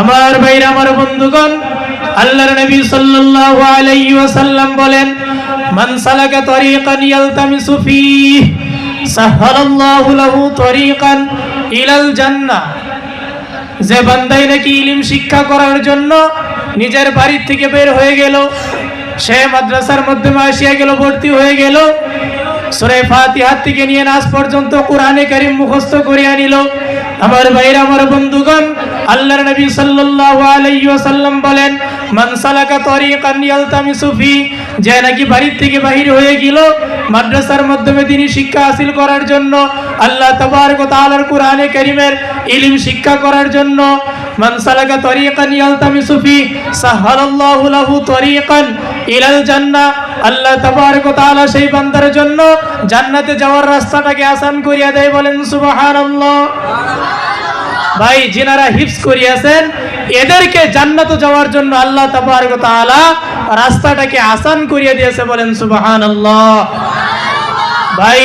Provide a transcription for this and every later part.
আমার ভাইরা, আমার বন্ধুগণ, আল্লাহর নবী সাল্লাল্লাহু আলাইহি ওয়াসাল্লাম বলেন, মান সালাকা তরিকান ইয়ালতামিসু ফীহি সাহহালাল্লাহু লাহু তরিকান ইলাল জান্নাহ। যে বান্দাই নাকি ইলম শিক্ষা করার জন্য নিজের বাড়ির থেকে বের হয়ে গেল, সে মাদ্রাসার মধ্যে আসিয়া গেল, ভর্তি হয়ে গেল, সুরে ফাতিহার থেকে নিয়ে নাচ পর্যন্ত কোরআনে কারিম মুখস্থ করে আনিল। আমার ভাইরা আমার বন্ধুগণ, আল্লাহর নবী সাল্লাল্লাহু আলাইহি ওয়াসাল্লাম বলেন, মান সালাকা তরিকান ইয়ালতামিসু ফি যে নাকি বাড়ির থেকে বাহির হয়ে গেল, মাদ্রাসার মাধ্যমে তিনি শিক্ষা হাসিল করার জন্য, আল্লাহ তাবারক তাআলার কোরআনে কারিমের ইলম শিক্ষা করার জন্য, মান সালাকা তরিকান ইয়ালতামিসু ফি সাহহালাল্লাহু লাহু তরিকান ইলাল জান্নাহ আল্লাহ তাবারক তাআলা সেই বান্দার জন্য জান্নাতে যাওয়ার রাস্তাটাকে আসান করিয়া দেয়, বলেন সুবহানাল্লাহ। ভাই, যিনারা হিফস করিয়াছেন, এদেরকে জান্নাতে যাওয়ার জন্য আল্লাহ তাবারক তাআলা রাস্তাটাকে আসান করিয়া দিয়েছে, বলেন সুবহানাল্লাহ। ভাই,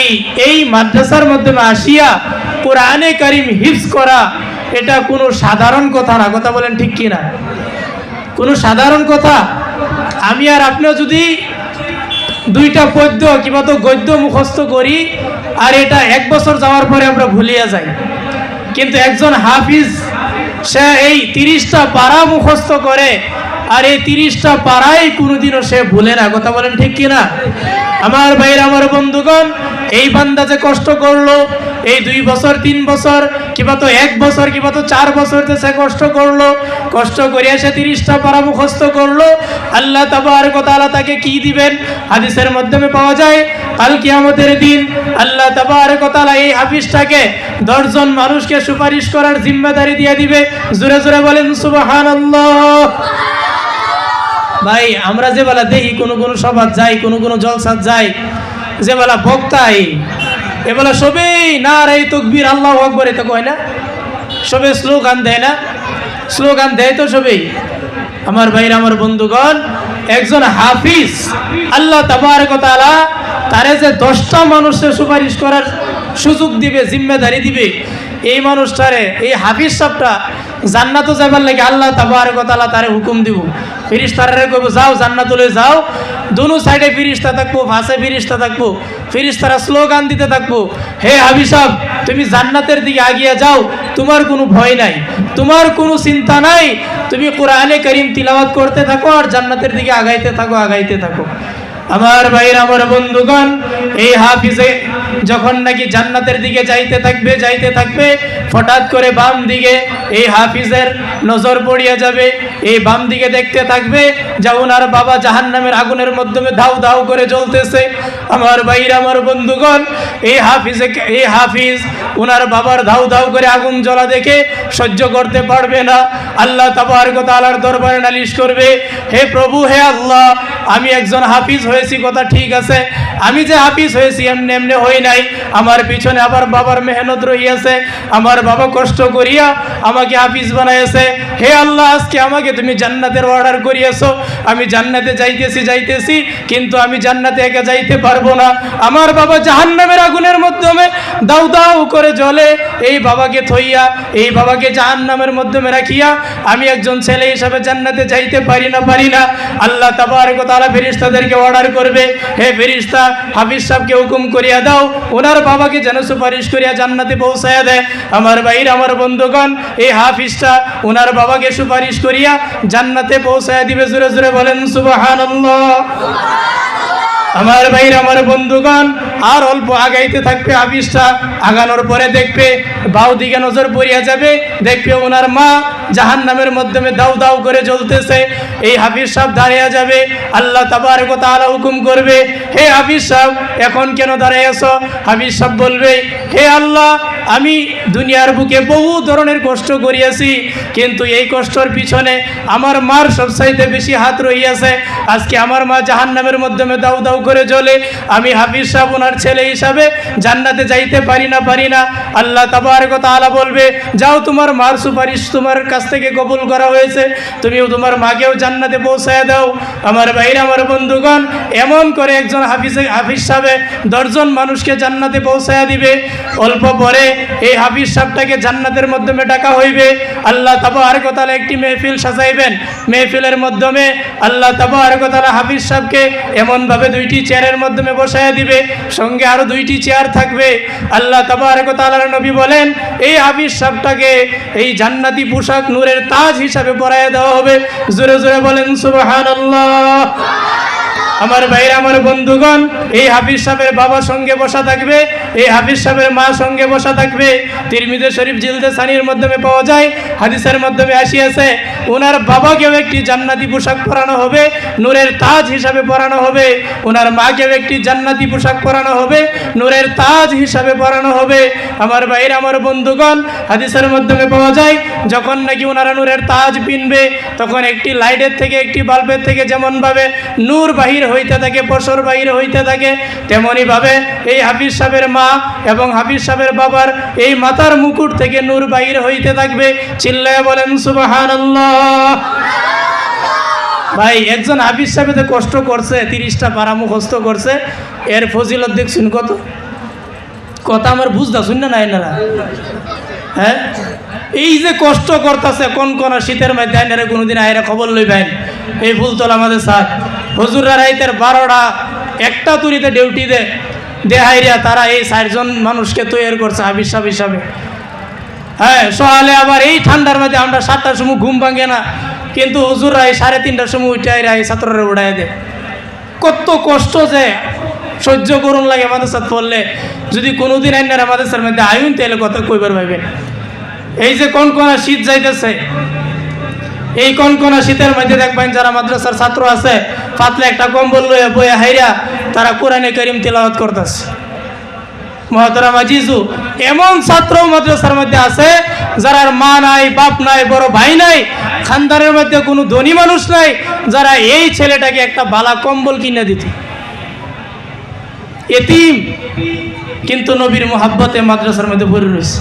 এই মাদ্রাসার মাধ্যমে আসিয়া কোরআনে কারিম হিফস করা, এটা কোনো সাধারণ কথা না। কথা বলেন ঠিক কি না কোনো সাধারণ কথা? আমি আর আপনিও যদি দুইটা পদ্য কিংবা তো গদ্য মুখস্থ করি আর এটা এক বছর যাওয়ার পরে আমরা ভুলিয়া যাই। কিন্তু একজন হাফিজ, সে এই তিরিশটা পাড়া মুখস্থ করে আর এই তিরিশটা পাড়াই কোনোদিনও সে ভুলে না। কথা বলেন ঠিক কিনা আমার ভাইয়ের, আমার বন্ধুগণ, এই বান্দা যে কষ্ট করল, এই দুই বছর, তিন বছর কিংবা তো এক বছর, কিবা তো চার বছর সে কষ্ট করল, কষ্ট করিয়া সে তিরিশটা পারা মুখস্থ করল। আল্লাহ তাবার তাআলা তাকে কি দিবেন? হাদিসের মাধ্যমে পাওয়া যায়, কাল কিয়ামতের দিন আল্লাহ তাবার তাআলা এই হাফিসটাকে দশজন মানুষকে সুপারিশ করার জিম্মেদারি দিয়ে দিবে। জোরে জোরে বলেন, সুবহানাল্লাহ। ভাই, আমরা যে বেলা দেখি, কোনো কোনো সভাত যাই, কোনো কোনো জলসাত যাই, যে বেলা বক্তাই এবেলা সবেই না রে তকবীর আল্লাহ আকবর, এটা কয় না? সবে স্লোগান দেয় না। স্লোগান দেয় তো সবেই আমার ভাইরা, আমার বন্ধুগণ, একজন হাফিজ, আল্লাহ তাবারক তাআলা তারে যে দশটা মানুষের সুপারিশ করার সুযোগ দিবে, জিম্মেদারি দিবে, এই মানুষটারে, এই হাফিজ সাহটা জান্নাতও যাবার লাগে আল্লাহ তাবারক তাআলা তারে হুকুম দিব। ফিরিস্তারে কইব, যাও জান্নাতুলে যাও, দুনো সাইডে ফিরিস্তা থাকব ভাষে ফিরিস্তা থাকব ফিরিস্তারা স্লোগান দিতে থাকব। হে হাবি সাহেব তুমি জান্নাতের দিকে আগিয়ে যাও, তোমার কোনো ভয় নাই, তোমার কোনো চিন্তা নাই। তুমি কোরআনে করিম তিলাবাত করতে থাকো আর জান্নাতের দিকে আগাইতে থাকো আগাইতে থাকো। আমার ভাইয়ের, আমার বন্ধুগণ, এই হাফিজে যখন নাকি জান্নাতের দিকে যাইতে থাকবে যাইতে থাকবে হঠাৎ করে বাম দিকে এই হাফিজের নজর পড়িয়া যাবে। এই বাম দিকে দেখতে থাকবে যা ওনার বাবা জাহান নামের আগুনের মাধ্যমে ধাউ ধাউ করে জ্বলতেছে। আমার ভাইয়ের আমার বন্ধুগণ, এই হাফিজে, এই হাফিজ ওনার বাবার ধাউ ধাউ করে আগুন জ্বলা দেখে সহ্য করতে পারবে না। আল্লাহ তাবার কথা তাআলার দরবারে নালিশ করবে, হে প্রভু, হে আল্লাহ, আমি একজন হাফিজ হয়েছি, কথা ঠিক আছে। আমি যে হাফিজ হয়েছি, এমনি এমনি হই নাই। আমার পিছনে আবার বাবার মেহনত রহিয়াছে। আমার বাবা কষ্ট করিয়া আমাকে হাফিজ বানাইছে হে আল্লাহ, আজকে আমাকে তুমি জান্নাতের অর্ডার করিয়েছো। আমি জান্নাতে যাইতেছি যাইতেছি, কিন্তু আমি জান্নাতে একা যাইতে পারব না। আমার বাবা জাহান্নামের আগুনের মাধ্যমে দাউ দাউ করে জ্বলে। এই বাবাকে থইয়া, এই বাবাকে জাহান্নামের মাধ্যমে রাখিয়া আমি একজন ছেলে হিসাবে জান্নাতে যাইতে পারি না পারি না। আল্লাহ তাবারক তাআলা ফেরেশতাদেরকে অর্ডার করবে। হে ফেরেশতা হাফিজ সাহেবকে হুকুম করিয়া দাও। ওনার বাবাকে যেন সুপারিশ করিয়া জান্নাতে পৌঁছাইয়া দেয়। আমার ভাইয়ের আমার বন্ধুগণ, এই হাফিজটা ওনার বাবাকে সুপারিশ করিয়া জান্নাতে পৌঁছাইয়া দিবে। জোরে জোরে বলেন, সুবহানাল্লাহ। আমার ভাইর আমার বন্ধুগণ, আর অল্প আগাইতে থাকবে আবিষ্টা আগানোর পরে দেখবে বাউ দিকে নজর পড়িয়া যাবে, দেখবে ওনার মা জাহান নামের মাধ্যমে দাউ দাউ করে জ্বলতেছে। এই হাফিজ সাহেব দাঁড়িয়ে যাবে, আল্লাহ তাবারক তাআলা হুকুম করবে, হে হাফিজ সাহেব, এখন কেন দাঁড়িয়ে আছো হাফিজ সাহেব বলবে, হে আল্লাহ আমি দুনিয়ার বুকে বহু ধরনের কষ্ট করিয়াছি, কিন্তু এই কষ্টর পিছনে আমার মার সবচাইতে বেশি হাত রহিয়াছে। আজকে আমার মা জাহান নামের মাধ্যমে দাউ দাউ করে জ্বলে। আমি হাফিজ সাহেব, ওনার ছেলে হিসাবে জান্নাতে যাইতে পারি না পারি না। আল্লাহ তাবার কথা তাআলা বলবে, যাও তোমার মার সুপারিশ তোমার কাছ থেকে কবুল করা হয়েছে। তুমিও তোমার মাকেও জান্নাতে পৌঁছায় দাও। আমার ভাইরা, আমার বন্ধুগণ, এমন করে একজন হাফিজে, হাফিজ সাহেবে দশজন মানুষকে জান্নাতে পৌঁছায় দিবে। অল্প পরে এই হাফিজ সাহেবটাকে জান্নাতের মাধ্যমে ডাকা হইবে। আল্লাহ তাবারকতালা একটি মেহফিল সাজাইবেন। মেহফিলের মাধ্যমে আল্লাহ তাবারকতালা হাফিজ সাহেবকে এমনভাবে দুইটি চেয়ারের মাধ্যমে বসায় দিবে। সঙ্গে আরও দুইটি চেয়ার থাকবে। আল্লাহ তাবারকতালার নবী বলেন, এই হাফিজ সাহেবটাকে এই জান্নাতি পোশাক নূরের তাজ হিসাবে পরায় দেওয়া হবে। জোরে জোরে বলেন, সুবহানাল্লাহ। আমার ভাইরা, আমার বন্ধুগণ, এই হাফিজ সাহেবের বাবা সঙ্গে বসা থাকবে। এই হাফিজ সাহেবের মা সঙ্গে বসা থাকবে। তিরমিদে শরীফ জিলদে সানির মাধ্যমে পাওয়া যায়। হাদিসের মাধ্যমে আসিয়াছে ওনার বাবাকেও একটি জান্নাতি পোশাক পরানো হবে, নূরের তাজ হিসাবে পরানো হবে। ওনার মাকেও একটি জান্নাতি পোশাক পরানো হবে, নূরের তাজ হিসাবে পরানো হবে। আমার ভাইরা আমার বন্ধুগণ, হাদিসের মাধ্যমে পাওয়া যায়, যখন নাকি ওনারা নূরের তাজ পিনবে, তখন একটি লাইটের থেকে, একটি বাল্বের থেকে যেমনভাবে নূর বাহির হইতে থাকে, পশর বাহির হইতে থাকে, তেমনইভাবে এই হাফিজ সাহেবের মা এবং হাফিজ সাহেবের বাবার এই মাথার মুকুট থেকে নূর বাহির হইতে থাকবে। চিল্লায় বলেন সুবাহান ভাই, একজন হাফিজ সাহেব কষ্ট করছে, তিরিশটা পারা মুখস্থ করছে। এর ফজিলত দেখছেন কত? কথা আমার বুঝতা শুন না এনারা? হ্যাঁ? এই যে কষ্ট করতেছে, কোন কোন শীতের মধ্যে আইনারে কোনোদিন আইরা খবর লই পাইন এই ফুলতলা আমাদের সাথ। হজুররা রাইতের বারোটা, একটা তুরিতে ডিউটি দে দেহাইরিয়া, তারা এই চারজন মানুষকে তৈরি করছে হাবিস হিসাবে হ্যাঁ সকালে আবার এই ঠান্ডার মধ্যে আমরা সাতটার সময় ঘুম ভাঙে না। কিন্তু হুজুররা এই সাড়ে তিনটার সময় উঠাই এই ছাত্ররা উঠাই দেয়। কত কষ্ট যে সহ্য করুন লাগে আমাদের সাথে পড়লে। যদি কোনোদিন আইনার আমাদের সাথে মধ্যে আয়ুন তাহলে কথা কইবার ভাইবেন এই যে কোন কোন শীত যাইতেছে, এই কোন কোন শীতের মধ্যে দেখবেন যারা মাদ্রাসার ছাত্র আছে, পাতলে একটা কম্বল লইয়া বইয়া হাইরা তারা কোরআনে করিম তিলাওয়াত করতেছে। মহতরা মাজিজু এমন ছাত্র মাদ্রাসার মধ্যে আছে যারা মা নাই, বাপ নাই, বড় ভাই নাই খানদারের মধ্যে কোনো ধনী মানুষ নাই, যারা এই ছেলেটাকে একটা বালা কম্বল কিনে দিত। এতিম, কিন্তু নবীর মোহাব্বতে মাদ্রাসার মধ্যে ভরে রয়েছে।